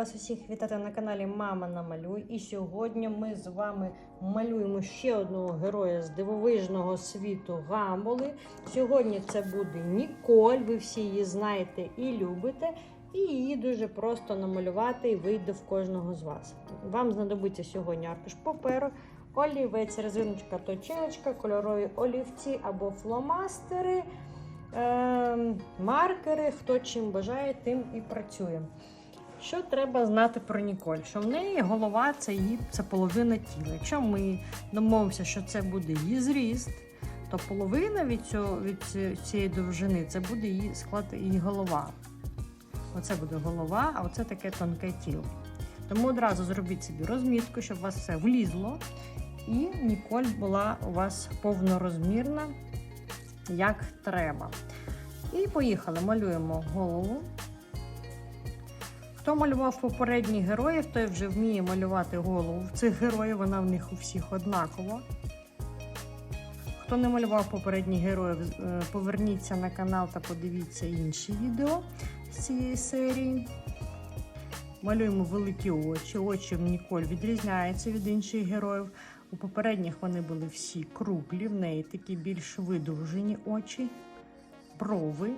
вас усіх вітати на каналі Мама Намалюй. І сьогодні ми з вами малюємо ще одного героя з дивовижного світу Гамболи. Сьогодні це буде Ніколь. Ви всі її знаєте і любите. І її дуже просто намалювати і вийде в кожного з вас. Вам знадобиться сьогодні аркуш паперу, олівець, резиночка, точилочка, кольорові олівці або фломастери. Ем, маркери, хто чим бажає, тим і працює. Що треба знати про Ніколь? Що в неї голова це її це половина тіла. Якщо ми домовимося, що це буде її зріст, то половина від, цього, від цієї довжини це буде її склад її голова. Оце буде голова, а оце таке тонке тіло. Тому одразу зробіть собі розмітку, щоб у вас все влізло. І Ніколь була у вас повнорозмірна як треба. І поїхали, малюємо голову. Хто малював попередніх героїв, той вже вміє малювати голову. Цих героїв вона в них у всіх однакова. Хто не малював попередніх героїв, е, поверніться на канал та подивіться інші відео з цієї серії. Малюємо великі очі. Очі в Ніколь відрізняються від інших героїв. У попередніх вони були всі круглі, в неї такі більш видовжені очі, брови.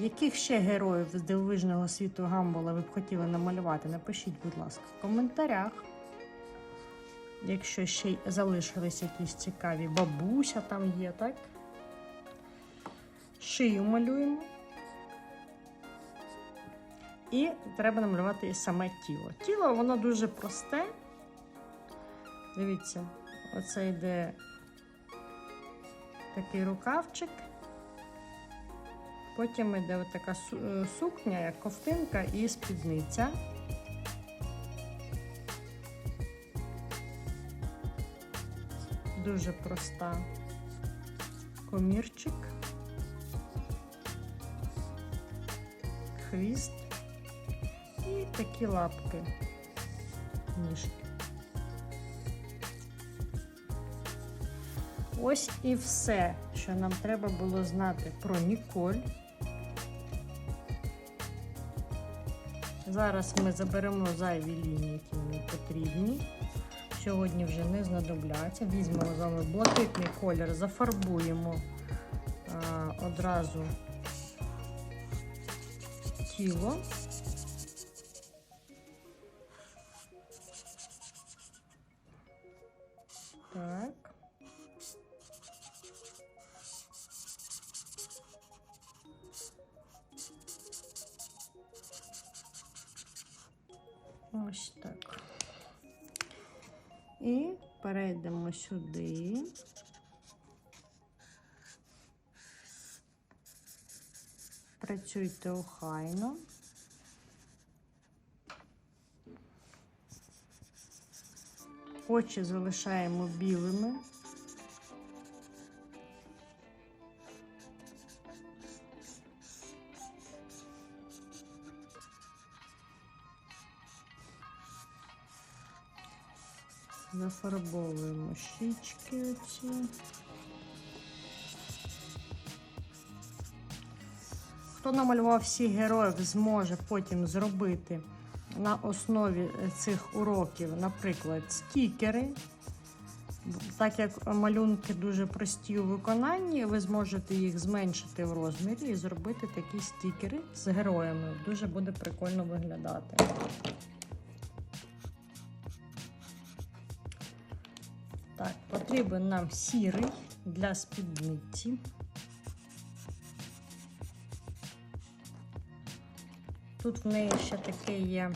Яких ще героїв з дивовижного світу Гамбола ви б хотіли намалювати? Напишіть, будь ласка, в коментарях. Якщо ще й залишились якісь цікаві бабуся там є, так? Шию малюємо. І треба намалювати саме тіло. Тіло воно дуже просте. Дивіться, оце йде такий рукавчик. Потім йде така сукня, як ковтинка і спідниця. Дуже проста комірчик, хвіст і такі лапки, ніжки. Ось і все, що нам треба було знати про Ніколь. Зараз ми заберемо зайві лінії, які нам потрібні. Сьогодні вже не знадобляться. Візьмемо з вами блакитний колір, зафарбуємо а, одразу тіло. Так. Ось так. І перейдемо сюди. Працюйте охайно. Очі залишаємо білими. Зафарбовуємо щічки оці. Хто намалював всіх героїв, зможе потім зробити на основі цих уроків, наприклад, стікери. Так як малюнки дуже прості у виконанні, ви зможете їх зменшити в розмірі і зробити такі стікери з героями. Дуже буде прикольно виглядати. Так, потрібен нам сірий для спідниці. Тут в неї ще таке є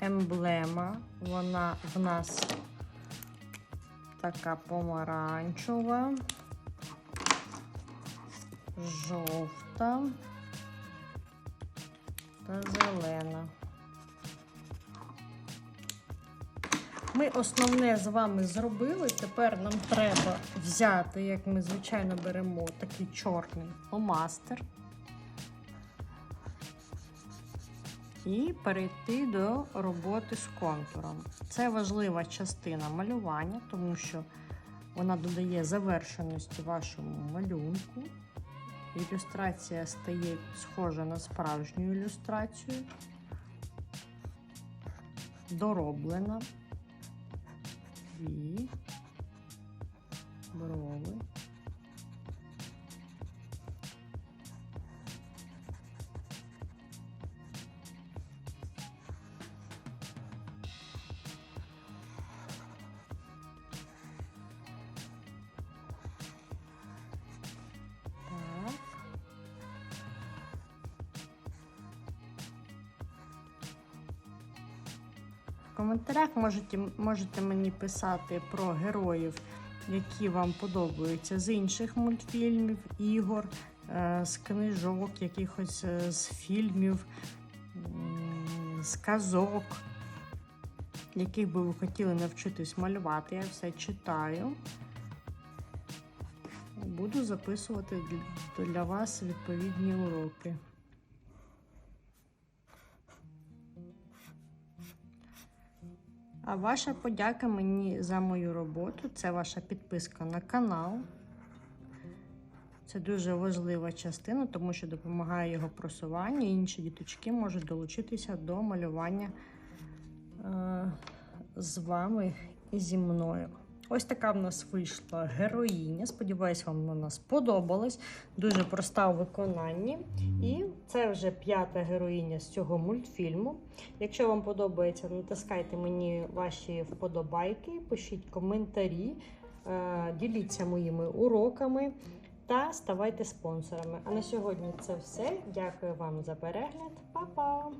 емблема. Вона в нас така помаранчева, жовта та зелена. Ми основне з вами зробили. Тепер нам треба взяти, як ми звичайно беремо, такий чорний фломастер. і перейти до роботи з контуром. Це важлива частина малювання, тому що Вона додає завершеності вашому малюнку. Ілюстрація стає схожа на справжню ілюстрацію. Дороблена. Дві. Брови. Коментарях можете, можете мені писати про героїв, які вам подобаються з інших мультфільмів, ігор, е, з книжок, якихось е, з фільмів, з казок, яких би ви хотіли навчитись малювати. Я все читаю. Буду записувати для вас відповідні уроки. А ваша подяка мені за мою роботу це ваша підписка на канал. Це дуже важлива частина, тому що допомагає його просуванню. Інші діточки можуть долучитися до малювання е, з вами і зі мною. Ось така в нас вийшла героїня. Сподіваюсь, вам вона сподобалась. Дуже проста у виконанні. І це вже п'ята героїня з цього мультфільму. Якщо вам подобається, натискайте мені ваші вподобайки, пишіть коментарі, е, діліться моїми уроками та ставайте спонсорами. А на сьогодні це все. Дякую вам за перегляд. Па-па!